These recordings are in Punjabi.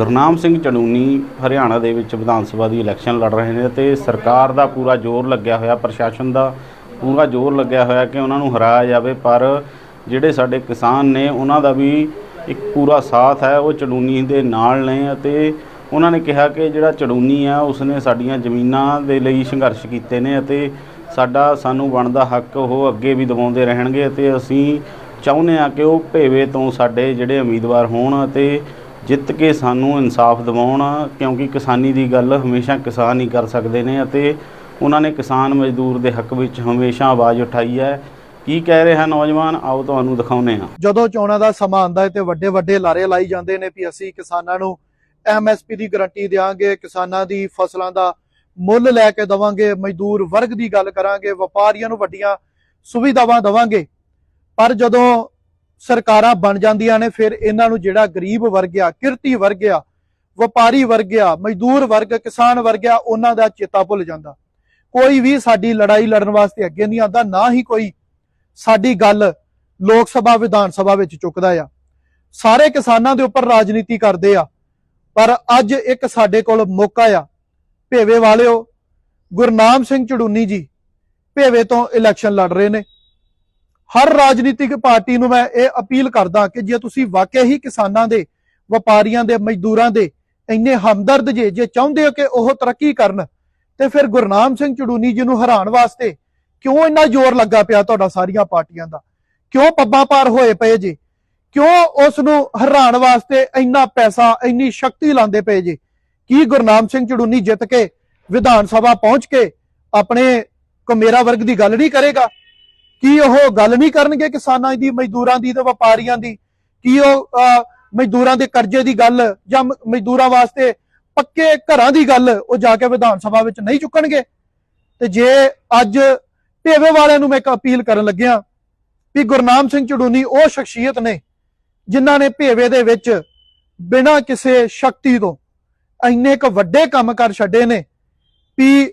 ਗੁਰਨਾਮ ਸਿੰਘ ਚੜੂਨੀ ਹਰਿਆਣਾ ਦੇ ਵਿੱਚ ਵਿਧਾਨ ਸਭਾ ਦੀ ਇਲੈਕਸ਼ਨ ਲੜ ਰਹੇ ਨੇ ਤੇ ਸਰਕਾਰ ਦਾ ਪੂਰਾ ਜ਼ੋਰ ਲੱਗਿਆ ਹੋਇਆ, ਪ੍ਰਸ਼ਾਸਨ ਦਾ ਪੂਰਾ ਜ਼ੋਰ ਲੱਗਿਆ ਹੋਇਆ ਕਿ ਉਹਨਾਂ ਨੂੰ ਹਰਾਇਆ ਜਾਵੇ, ਪਰ ਜਿਹੜੇ ਸਾਡੇ ਕਿਸਾਨ ਨੇ ਉਹਨਾਂ ਦਾ ਵੀ ਇੱਕ ਪੂਰਾ ਸਾਥ ਹੈ, ਉਹ ਚੜੂਨੀ ਦੇ ਨਾਲ ਨੇ ਅਤੇ ਉਹਨਾਂ ਨੇ ਕਿਹਾ ਕਿ ਜਿਹੜਾ ਚੜੂਨੀ ਆ ਉਸਨੇ ਸਾਡੀਆਂ ਜ਼ਮੀਨਾਂ ਦੇ ਲਈ ਸੰਘਰਸ਼ ਕੀਤੇ ਨੇ ਅਤੇ ਸਾਡਾ, ਸਾਨੂੰ ਬਣਦਾ ਹੱਕ ਉਹ ਅੱਗੇ ਵੀ ਦਿਵਾਉਂਦੇ ਰਹਿਣਗੇ ਅਤੇ ਅਸੀਂ ਚਾਹੁੰਦੇ ਆ ਕਿ ਉਹ ਭੇਵੇ ਤੋਂ ਸਾਡੇ ਜਿਹੜੇ ਉਮੀਦਵਾਰ ਹੋਣ ਅਤੇ ਜਿੱਤ ਕੇ ਸਾਨੂੰ ਇਨਸਾਫ ਦਿਵਾਉਣ, ਕਿਉਂਕਿ ਕਿਸਾਨੀ ਦੀ ਗੱਲ ਹਮੇਸ਼ਾ ਕਿਸਾਨ ਹੀ ਕਰ ਸਕਦੇ ਨੇ ਅਤੇ ਉਹਨਾਂ ਨੇ ਕਿਸਾਨ ਮਜ਼ਦੂਰ ਦੇ ਹੱਕ ਵਿੱਚ ਹਮੇਸ਼ਾ ਆਵਾਜ਼ ਉਠਾਈ ਹੈ। ਕੀ ਕਹਿ ਰਹੇ ਹਨ ਨੌਜਵਾਨ? ਆਓ ਤੁਹਾਨੂੰ ਦਿਖਾਉਂਦੇ ਹਾਂ। ਜਦੋਂ ਚੋਣਾਂ ਦਾ ਸਮਾਂ ਆਉਂਦਾ ਹੈ ਤੇ ਵੱਡੇ ਵੱਡੇ ਲਾਰੇ ਲਾਈ ਜਾਂਦੇ ਨੇ ਵੀ ਅਸੀਂ ਕਿਸਾਨਾਂ ਨੂੰ ਐਮਐਸਪੀ ਦੀ ਗਾਰੰਟੀ ਦੇਵਾਂਗੇ ਕਿਸਾਨਾਂ ਦੀ ਫਸਲਾਂ ਦਾ ਮੁੱਲ ਲੈ ਕੇ ਦਵਾਂਗੇ, ਮਜ਼ਦੂਰ ਵਰਗ ਦੀ ਗੱਲ ਕਰਾਂਗੇ, ਵਪਾਰੀਆਂ ਨੂੰ ਵੱਡੀਆਂ ਸੁਵਿਧਾਵਾਂ ਦਵਾਂਗੇ। ਪਰ ਜਦੋਂ ਸਰਕਾਰਾਂ ਬਣ ਜਾਂਦੀਆਂ ਨੇ, ਫਿਰ ਇਹਨਾਂ ਨੂੰ ਜਿਹੜਾ ਗਰੀਬ ਵਰਗ ਆ, ਕਿਰਤੀ ਵਰਗ ਆ, ਵਪਾਰੀ ਵਰਗ ਆ, ਮਜ਼ਦੂਰ ਵਰਗ, ਕਿਸਾਨ ਵਰਗ ਆ, ਉਹਨਾਂ ਦਾ ਚੇਤਾ ਭੁੱਲ ਜਾਂਦਾ। ਕੋਈ ਵੀ ਸਾਡੀ ਲੜਾਈ ਲੜਨ ਵਾਸਤੇ ਅੱਗੇ ਨਹੀਂ ਆਉਂਦਾ, ਨਾ ਹੀ ਕੋਈ ਸਾਡੀ ਗੱਲ ਲੋਕ ਸਭਾ, ਵਿਧਾਨ ਸਭਾ ਵਿੱਚ ਚੁੱਕਦਾ ਆ। ਸਾਰੇ ਕਿਸਾਨਾਂ ਦੇ ਉੱਪਰ ਰਾਜਨੀਤੀ ਕਰਦੇ ਆ, ਪਰ ਅੱਜ ਇੱਕ ਸਾਡੇ ਕੋਲ ਮੌਕਾ ਆ। ਭੇਵੇ ਵਾਲਿਓ, ਗੁਰਨਾਮ ਸਿੰਘ ਚੜੂਨੀ ਜੀ, ਭੇਵੇ ਤੋਂ ਇਲੈਕਸ਼ਨ ਲੜ ਰਹੇ ਨੇ। ਹਰ ਰਾਜਨੀਤਿਕ ਪਾਰਟੀ ਨੂੰ ਮੈਂ ਇਹ ਅਪੀਲ ਕਰਦਾ ਕਿ ਜੇ ਤੁਸੀਂ ਵਾਕਿਆ ਹੀ ਕਿਸਾਨਾਂ ਦੇ, ਵਪਾਰੀਆਂ ਦੇ, ਮਜ਼ਦੂਰਾਂ ਦੇ ਇੰਨੇ ਹਮਦਰਦ ਜੇ ਜੇ ਚਾਹੁੰਦੇ ਹੋ ਕਿ ਉਹ ਤਰੱਕੀ ਕਰਨ, ਤੇ ਫਿਰ ਗੁਰਨਾਮ ਸਿੰਘ ਚੜੂਨੀ ਜੀ ਨੂੰ ਹਰਾਉਣ ਵਾਸਤੇ ਕਿਉਂ ਇੰਨਾ ਜ਼ੋਰ ਲੱਗਾ ਪਿਆ ਤੁਹਾਡਾ ਸਾਰੀਆਂ ਪਾਰਟੀਆਂ ਦਾ? ਕਿਉਂ ਪੱਬਾਂ ਪਾਰ ਹੋਏ ਪਏ ਜੇ? ਕਿਉਂ ਉਸ ਨੂੰ ਹਰਾਉਣ ਵਾਸਤੇ ਇੰਨਾ ਪੈਸਾ, ਇੰਨੀ ਸ਼ਕਤੀ ਲਾਉਂਦੇ ਪਏ ਜੇ? ਕੀ ਗੁਰਨਾਮ ਸਿੰਘ ਚੜੂਨੀ ਜਿੱਤ ਕੇ ਵਿਧਾਨ ਸਭਾ ਪਹੁੰਚ ਕੇ ਆਪਣੇ ਕਮੇਰਾ ਵਰਗ ਦੀ ਗੱਲ ਨਹੀਂ ਕਰੇਗਾ? ਕੀ ਉਹ ਗੱਲ ਨਹੀਂ ਕਰਨਗੇ ਕਿਸਾਨਾਂ ਦੀ, ਮਜ਼ਦੂਰਾਂ ਦੀ ਤੇ ਵਪਾਰੀਆਂ ਦੀ? ਕੀ ਉਹ ਮਜ਼ਦੂਰਾਂ ਦੇ ਕਰਜ਼ੇ ਦੀ ਗੱਲ ਜਾਂ ਮਜ਼ਦੂਰਾਂ ਵਾਸਤੇ ਪੱਕੇ ਘਰਾਂ ਦੀ ਗੱਲ ਉਹ ਜਾ ਕੇ ਵਿਧਾਨ ਸਭਾ ਵਿੱਚ ਨਹੀਂ ਚੁੱਕਣਗੇ? ਤੇ ਜੇ ਅੱਜ ਭੇਵੇ ਵਾਲਿਆਂ ਨੂੰ ਮੈਂ ਇੱਕ ਅਪੀਲ ਕਰਨ ਲੱਗਿਆ ਵੀ ਗੁਰਨਾਮ ਸਿੰਘ ਚੜੂਨੀ ਉਹ ਸ਼ਖਸੀਅਤ ਨੇ ਜਿਨ੍ਹਾਂ ਨੇ ਭੇਵੇ ਦੇ ਵਿੱਚ ਬਿਨਾਂ ਕਿਸੇ ਸ਼ਕਤੀ ਤੋਂ ਇੰਨੇ ਕ ਵੱਡੇ ਕੰਮ ਕਰ ਛੱਡੇ ਨੇ ਵੀ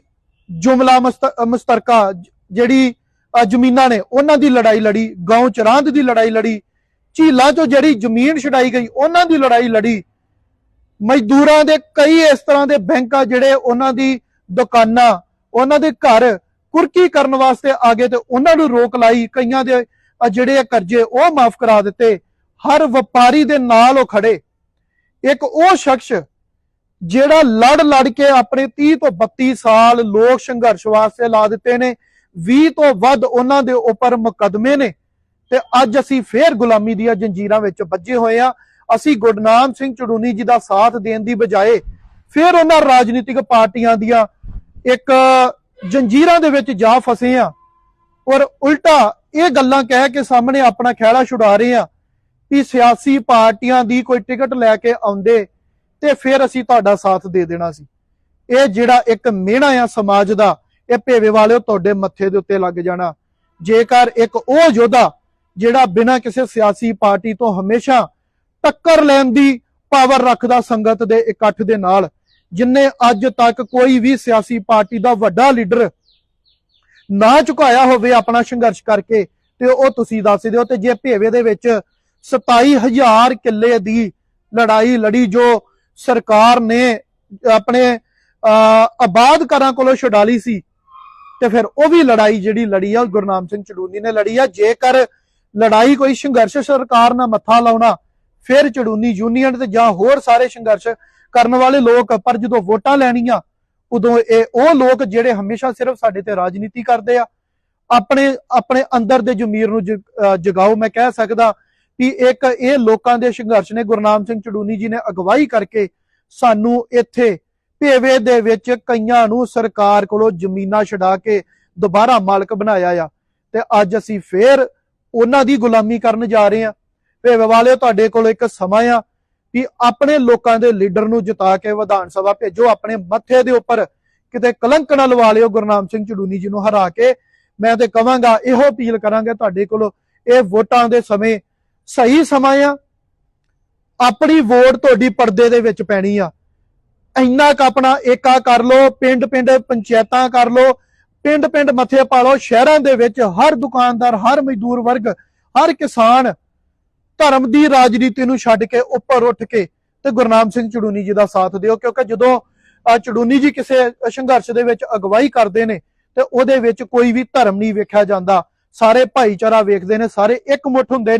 ਜੁਮਲਾ ਮਸਤ- ਮੁਸ਼ਤਰਕਾ ਜਿਹੜੀ ਜ਼ਮੀਨਾਂ ਨੇ, ਉਹਨਾਂ ਦੀ ਲੜਾਈ ਲੜੀ ਗਾਉਂ ਚਰਾਂਦ ਦੀ ਲੜਾਈ ਲੜੀ, ਝੀਲਾਂ ਚੋਂ ਜਿਹੜੀ ਜ਼ਮੀਨ ਛਡਾਈ ਗਈ, ਉਹਨਾਂ ਦੀ ਲੜਾਈ ਲੜੀ। ਮਜ਼ਦੂਰਾਂ ਦੇ ਕਈ ਇਸ ਤਰ੍ਹਾਂ ਦੇ ਬੈਂਕ ਆ ਜਿਹੜੇ ਉਹਨਾਂ ਦੀ ਦੁਕਾਨਾਂ, ਉਹਨਾਂ ਦੇ ਘਰ ਕੁਰਕੀ ਕਰਨ ਵਾਸਤੇ ਆ ਗਏ ਤੇ ਉਹਨਾਂ ਨੂੰ ਰੋਕ ਲਾਈ, ਕਈਆਂ ਦੇ ਜਿਹੜੇ ਆ ਕਰਜ਼ੇ ਉਹ ਮਾਫ ਕਰਾ ਦਿੱਤੇ। ਹਰ ਵਪਾਰੀ ਦੇ ਨਾਲ ਉਹ ਖੜੇ। ਇੱਕ ਉਹ ਸ਼ਖਸ ਜਿਹੜਾ ਲੜ ਲੜ ਕੇ ਆਪਣੇ 30 ਤੋਂ 32 ਸਾਲ ਲੋਕ ਸੰਘਰਸ਼ ਵਾਸਤੇ ਲਾ ਦਿੱਤੇ ਨੇ 20 ਤੋਂ ਵੱਧ ਉਹਨਾਂ ਦੇ ਉੱਪਰ ਮੁਕੱਦਮੇ ਨੇ। ਤੇ ਅੱਜ ਅਸੀਂ ਫੇਰ ਗੁਲਾਮੀ ਦੀਆਂ ਜੰਜੀਰਾਂ ਵਿੱਚ ਵੱਜੇ ਹੋਏ ਆ ਅਸੀਂ ਗੁਰਨਾਮ ਸਿੰਘ ਚੜੂਨੀ ਜੀ ਦਾ ਸਾਥ ਦੇਣ ਦੀ ਬਜਾਏ ਫਿਰ ਉਹਨਾਂ ਰਾਜਨੀਤਿਕ ਪਾਰਟੀਆਂ ਦੀਆਂ ਇੱਕ ਜੰਜੀਰਾਂ ਦੇ ਵਿੱਚ ਜਾ ਫਸੇ ਆ ਔਰ ਉਲਟਾ ਇਹ ਗੱਲਾਂ ਕਹਿ ਕੇ ਸਾਹਮਣੇ ਆਪਣਾ ਖਹਿੜਾ ਛੁਡਾ ਰਹੇ ਆ ਵੀ ਸਿਆਸੀ ਪਾਰਟੀਆਂ ਦੀ ਕੋਈ ਟਿਕਟ ਲੈ ਕੇ ਆਉਂਦੇ ਤੇ ਫਿਰ ਅਸੀਂ ਤੁਹਾਡਾ ਸਾਥ ਦੇ ਦੇਣਾ ਸੀ। ਇਹ ਜਿਹੜਾ ਇੱਕ ਮਿਹਣਾ ਆ ਸਮਾਜ ਦਾ ਇਹ ਭੇਵੇ ਵਾਲਿਓ ਤੁਹਾਡੇ ਮੱਥੇ ਦੇ ਉੱਤੇ ਲੱਗ ਜਾਣਾ। ਜੇਕਰ ਇੱਕ ਉਹ ਯੋਧਾ ਜਿਹੜਾ ਬਿਨਾਂ ਕਿਸੇ ਸਿਆਸੀ ਪਾਰਟੀ ਤੋਂ ਹਮੇਸ਼ਾ ਟੱਕਰ ਲੈਣ ਦੀ ਪਾਵਰ ਰੱਖਦਾ ਸੰਗਤ ਦੇ ਇਕੱਠ ਦੇ ਨਾਲ ਜਿਨਨੇ ਅੱਜ ਤੱਕ ਕੋਈ ਵੀ ਸਿਆਸੀ ਪਾਰਟੀ ਦਾ ਵੱਡਾ ਲੀਡਰ ਨਾ ਝੁਕਾਇਆ ਹੋਵੇ ਆਪਣਾ ਸੰਘਰਸ਼ ਕਰਕੇ ਤੇ ਉਹ ਤੁਸੀਂ ਦੱਸ ਦਿਓ ਤੇ ਜੇ ਭੇਵੇ ਦੇ ਵਿੱਚ 27000 ਕਿੱਲੇ ਦੀ ਲੜਾਈ ਲੜੀ ਜੋ ਸਰਕਾਰ ਨੇ ਆਪਣੇ ਅਹ, ਆਬਾਦ ਕਰਾਂ ਕੋਲੋਂ ਛਡਾਲੀ ਸੀ ਤੇ ਫਿਰ ਉਹ ਵੀ ਲੜਾਈ ਜਿਹੜੀ ਲੜੀ ਆ ਗੁਰਨਾਮ ਸਿੰਘ ਚੜੂਨੀ ਨੇ ਲੜੀ ਆ। ਜੇਕਰ ਲੜਾਈ ਕੋਈ ਸੰਘਰਸ਼ ਸਰਕਾਰ ਨਾਲ ਮੱਥਾ ਲਾਉਣਾ, ਫਿਰ ਚੜੂਨੀ ਯੂਨੀਅਨ ਤੇ ਜਾਂ ਹੋਰ ਸਾਰੇ ਸੰਘਰਸ਼ ਕਰਨ ਵਾਲੇ ਲੋਕ, ਪਰ ਜਦੋਂ ਵੋਟਾਂ ਲੈਣੀਆਂ, ਉਦੋਂ ਇਹ ਉਹ ਲੋਕ ਜਿਹੜੇ ਹਮੇਸ਼ਾ ਸਿਰਫ ਸਾਡੇ ਤੇ ਰਾਜਨੀਤੀ ਕਰਦੇ ਆ। ਆਪਣੇ ਆਪਣੇ ਅੰਦਰ ਦੇ ਜ਼ਮੀਰ ਨੂੰ ਜਗਾਓ, ਮੈਂ ਕਹਿ ਸਕਦਾ ਵੀ ਇੱਕ ਇਹ ਲੋਕਾਂ ਦੇ ਸੰਘਰਸ਼ ਨੇ ਗੁਰਨਾਮ ਸਿੰਘ ਚੜੂਨੀ ਜੀ ਨੇ ਅਗਵਾਈ ਕਰਕੇ ਸਾਨੂੰ ਇੱਥੇ ਭੇਵੇ ਦੇ ਵਿੱਚ ਕਈਆਂ ਨੂੰ ਸਰਕਾਰ ਕੋਲੋਂ ਜ਼ਮੀਨਾਂ ਛਡਾ ਕੇ ਦੁਬਾਰਾ ਮਾਲਕ ਬਣਾਇਆ ਆ। ਤੇ ਅੱਜ ਅਸੀਂ ਫੇਰ ਉਹਨਾਂ ਦੀ ਗੁਲਾਮੀ ਕਰਨ ਜਾ ਰਹੇ ਆ ਭੇਵੇ ਵਾਲਿਓ, ਤੁਹਾਡੇ ਕੋਲ ਇੱਕ ਸਮਾਂ ਆ ਕਿ ਆਪਣੇ ਲੋਕਾਂ ਦੇ ਲੀਡਰ ਨੂੰ ਜਿਤਾ ਕੇ ਵਿਧਾਨ ਸਭਾ ਭੇਜੋ। ਆਪਣੇ ਮੱਥੇ ਦੇ ਉੱਪਰ ਕਿਤੇ ਕਲੰਕ ਨਾ ਲਵਾ ਲਿਓ ਗੁਰਨਾਮ ਸਿੰਘ ਚੜੂਨੀ ਜੀ ਨੂੰ ਹਰਾ ਕੇ। ਮੈਂ ਤੇ ਕਵਾਂਗਾ ਇਹੋ ਅਪੀਲ ਕਰਾਂਗੇ ਤੁਹਾਡੇ ਕੋਲ, ਇਹ ਵੋਟਾਂ ਦੇ ਸਮੇਂ ਸਹੀ ਸਮਾਂ ਆ। ਆਪਣੀ ਵੋਟ ਤੁਹਾਡੀ ਪਰਦੇ ਦੇ ਵਿੱਚ ਪੈਣੀ ਆ। ਇੰਨਾ ਕੁ ਆਪਣਾ ਏਕਾ ਕਰ ਲਓ, ਪਿੰਡ ਪਿੰਡ ਪੰਚਾਇਤਾਂ ਕਰ ਲਓ, ਪਿੰਡ ਪਿੰਡ ਮੱਥੇ ਪਾ ਲਓ ਸ਼ਹਿਰਾਂ ਦੇ ਵਿੱਚ ਹਰ ਦੁਕਾਨਦਾਰ, ਹਰ ਮਜ਼ਦੂਰ ਵਰਗ, ਹਰ ਕਿਸਾਨ ਧਰਮ ਦੀ ਰਾਜਨੀਤੀ ਨੂੰ ਛੱਡ ਕੇ ਉੱਪਰ ਉੱਠ ਕੇ ਤੇ ਗੁਰਨਾਮ ਸਿੰਘ ਚੜੂਨੀ ਜੀ ਦਾ ਸਾਥ ਦਿਓ, ਕਿਉਂਕਿ ਜਦੋਂ ਚੜੂਨੀ ਜੀ ਕਿਸੇ ਸੰਘਰਸ਼ ਦੇ ਵਿੱਚ ਅਗਵਾਈ ਕਰਦੇ ਨੇ, ਤੇ ਉਹਦੇ ਵਿੱਚ ਕੋਈ ਵੀ ਧਰਮ ਨਹੀਂ ਵੇਖਿਆ ਜਾਂਦਾ। ਸਾਰੇ ਭਾਈਚਾਰਾ ਵੇਖਦੇ ਨੇ, ਸਾਰੇ ਇੱਕ ਮੁੱਠ ਹੁੰਦੇ